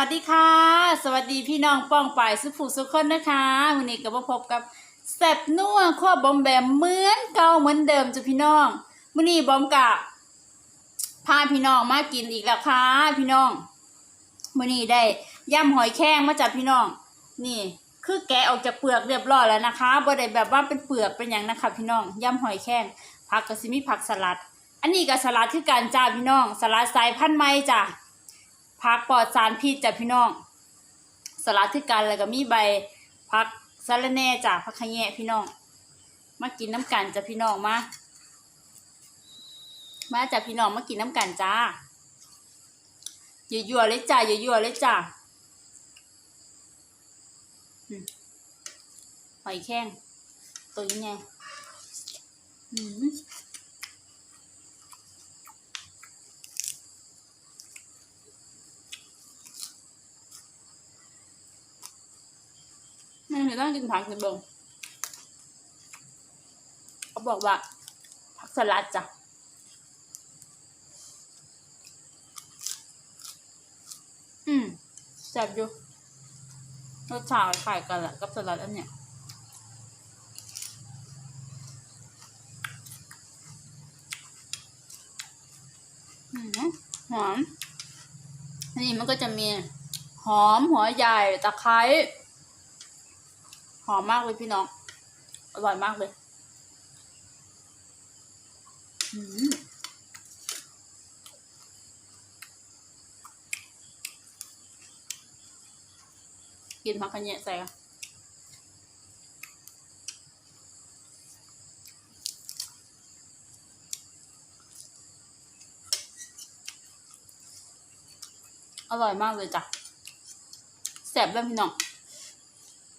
วัสดีค่ะ สวัสดีพี่น้องป้องป่ายสุภูสุขคนนะคะวันนี้ก็มาพบกับแซ่บนัวข้อบอมแบมเหมือนเก่าเหมือนเดิมจ้ะพี่น้องวันนี้บอมกะพาพี่น้องมากินอีกแล้วค่ะพี่น้องวันนี้ได้ย่ำหอยแครงมาจากพี่น้อง นี่ คือแกะออกจากเปลือกเรียบร้อยแล้วนะคะบ่ได้แบบว่าเป็นเปลือกเป็นอย่างนะคะพี่น้องย่ำหอยแครงผักก็สิมีผักสลัด อันนี้ก็สลัดคือการจ้าพี่น้อง สลัดสายพันธุ์ไม้จ้ะ ผักปลอดสารพิษจ้ะพี่น้อง สลัดคือกันแล้วก็มีใบผักสะระแหน่จ้ะผักขะแยะพี่น้อง มากินน้ำกันจ้ะพี่น้องมา มาจ้ะพี่น้องมากินน้ำกันจ้ายั่วๆเลยจ้ายั่วๆเลยจ้าหอยแข้งตัวนี้ไง อืมไม่นต้องกินผักในเบิงเขาบอกว่า ผักสลัดจ้ะอืมแซ่บอยู่รสชาติคล้ายกันแหละกับสลัดอันเนี้ยอืมหอมอันนี้มันก็จะมีหอมหัวใหญ่ตะไคร้ หอมมากเลยพี่น้อง อร่อยมากเลยกินผักขะแยะใส่กันอร่อยมากเลยจ้ะแซ่บแล้วพี่น้อง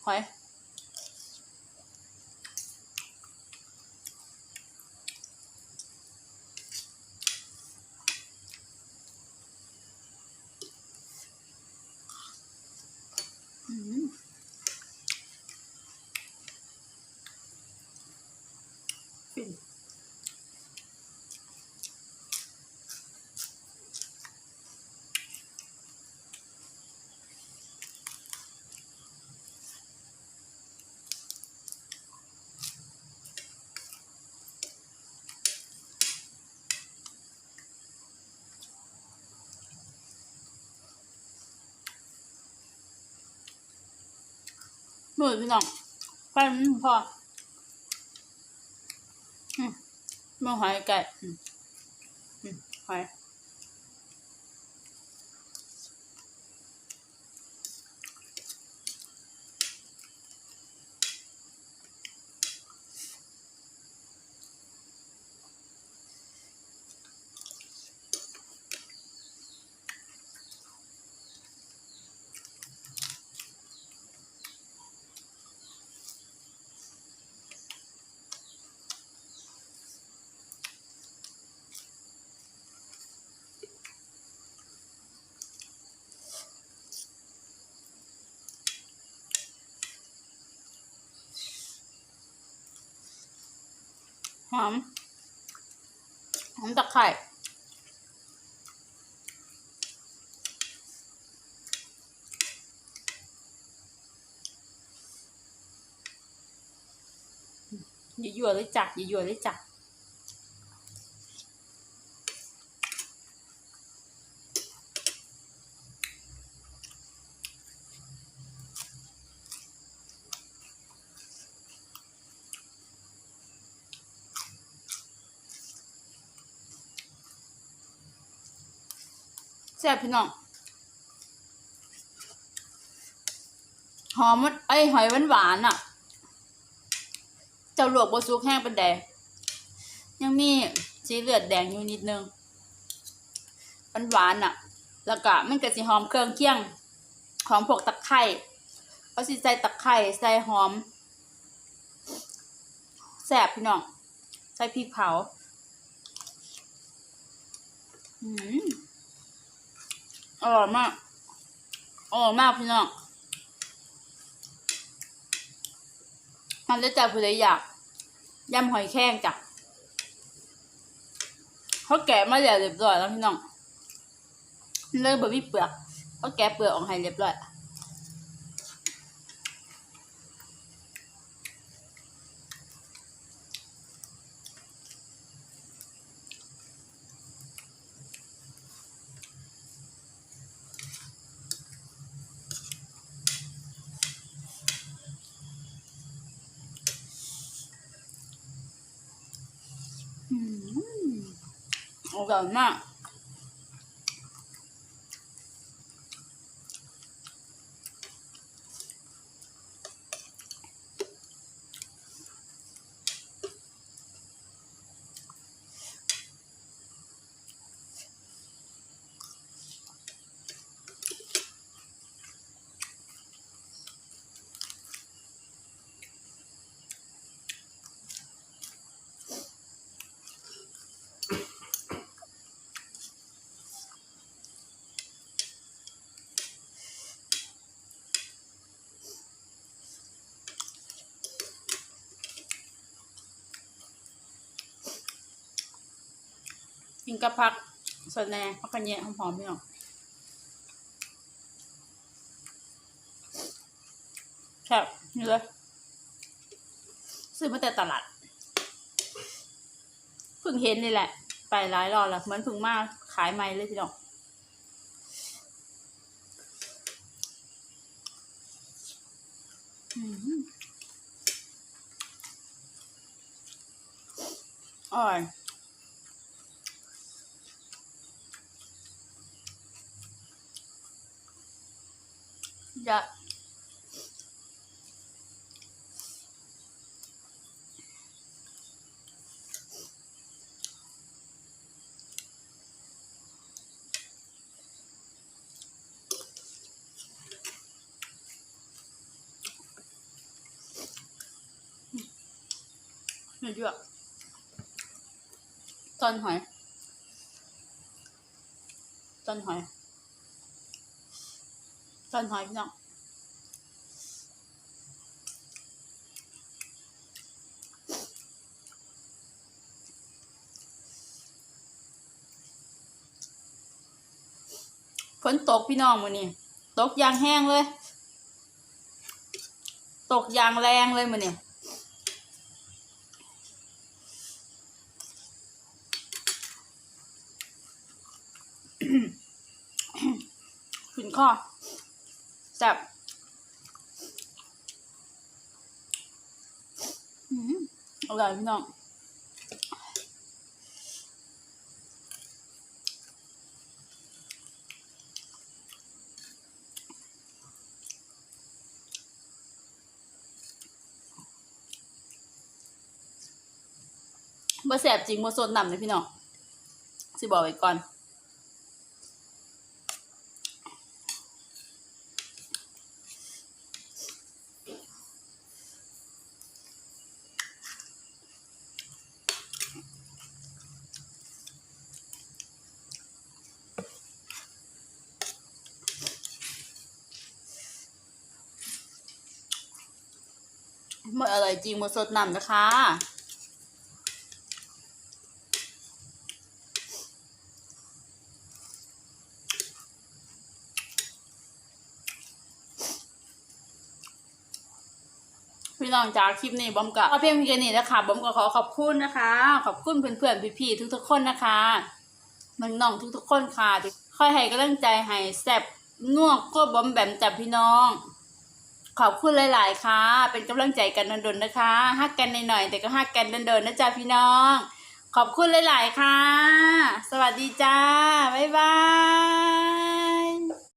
หอย หมือพี่น้องไปมันพออืมมาหอยไก่หอย หอม หอมตะไคร่ยั่วๆเลยจ้ะยั่วๆเลยจ้ะ แซ่บพี่น้องหอมมันไอหอยหวานหวานอะ เจ้าหลวกบซุกแห้งเป็นแดงยังมีสีเลือดแดงอยู่นิดนึงหวานหวานอะ แล้วก็มันก็สิหอมเครื่องเคี่ยงหอมพวกตะไคร้เขาสิใส่ตะไคร้ใส่หอมแซ่บพี่น้องใส่พริกเผา อืม อร่อยมากอร่อยมากพี่น้องมันได้จากผู้ใดอยากยำหอยแครงจ้ะเขาแกะมาแล้วเรียบร้อยแล้วพี่น้องเลยบบมี่เปลือกเขาแกะเปลือกออกให้เรียบร้อยอืม อร่อ กินกับผักสะแหนผักกระเนียหอมๆพี่น้องครับนี่เลยซื้อมาแต่ตลาดเพิ่งเห็นนี่แหละ ไปหลายรอบแล้วเหมือนเพิ่งมาขายใหม่เลยพี่น้องอืมอร่อย จะเนื้อเยอะต้นหอยต้นหอย ต้นหอยพี่น้องฝนตกพี่น้องมือนี่ตกยางแห้งเลย ตกยางแรงเลยมือนี่ขึ้นข้อ แซ่บอืมอร่อยพี่น้องบ่แสบจริงบ่สดนำเลยพี่น้องสิบอกไว้ก่อน เมื่ออะไรจริงบ่สดน้ำนะคะ พี่น้องจากคลิปนี้บอมก็เอาเพียงเพียงนี้นะคะบอมก็ขอขอบคุณนะคะ ขอบคุณเพื่อนๆพี่ๆทุกๆคนนะคะน้องๆทุกๆคนค่ะที่คอยให้กำลังใจให้แซ่บนัวก็บอมแบมจับพี่น้อง ขอบคุณหลาย ๆ ค่ะ เป็นกำลังใจกันดนๆนะคะฮักกันหน่อยๆแต่ก็ฮักกันดนๆนะจ๊ะพี่น้อง ขอบคุณหลาย ๆ ค่ะ สวัสดีจ้า บ๊ายบาย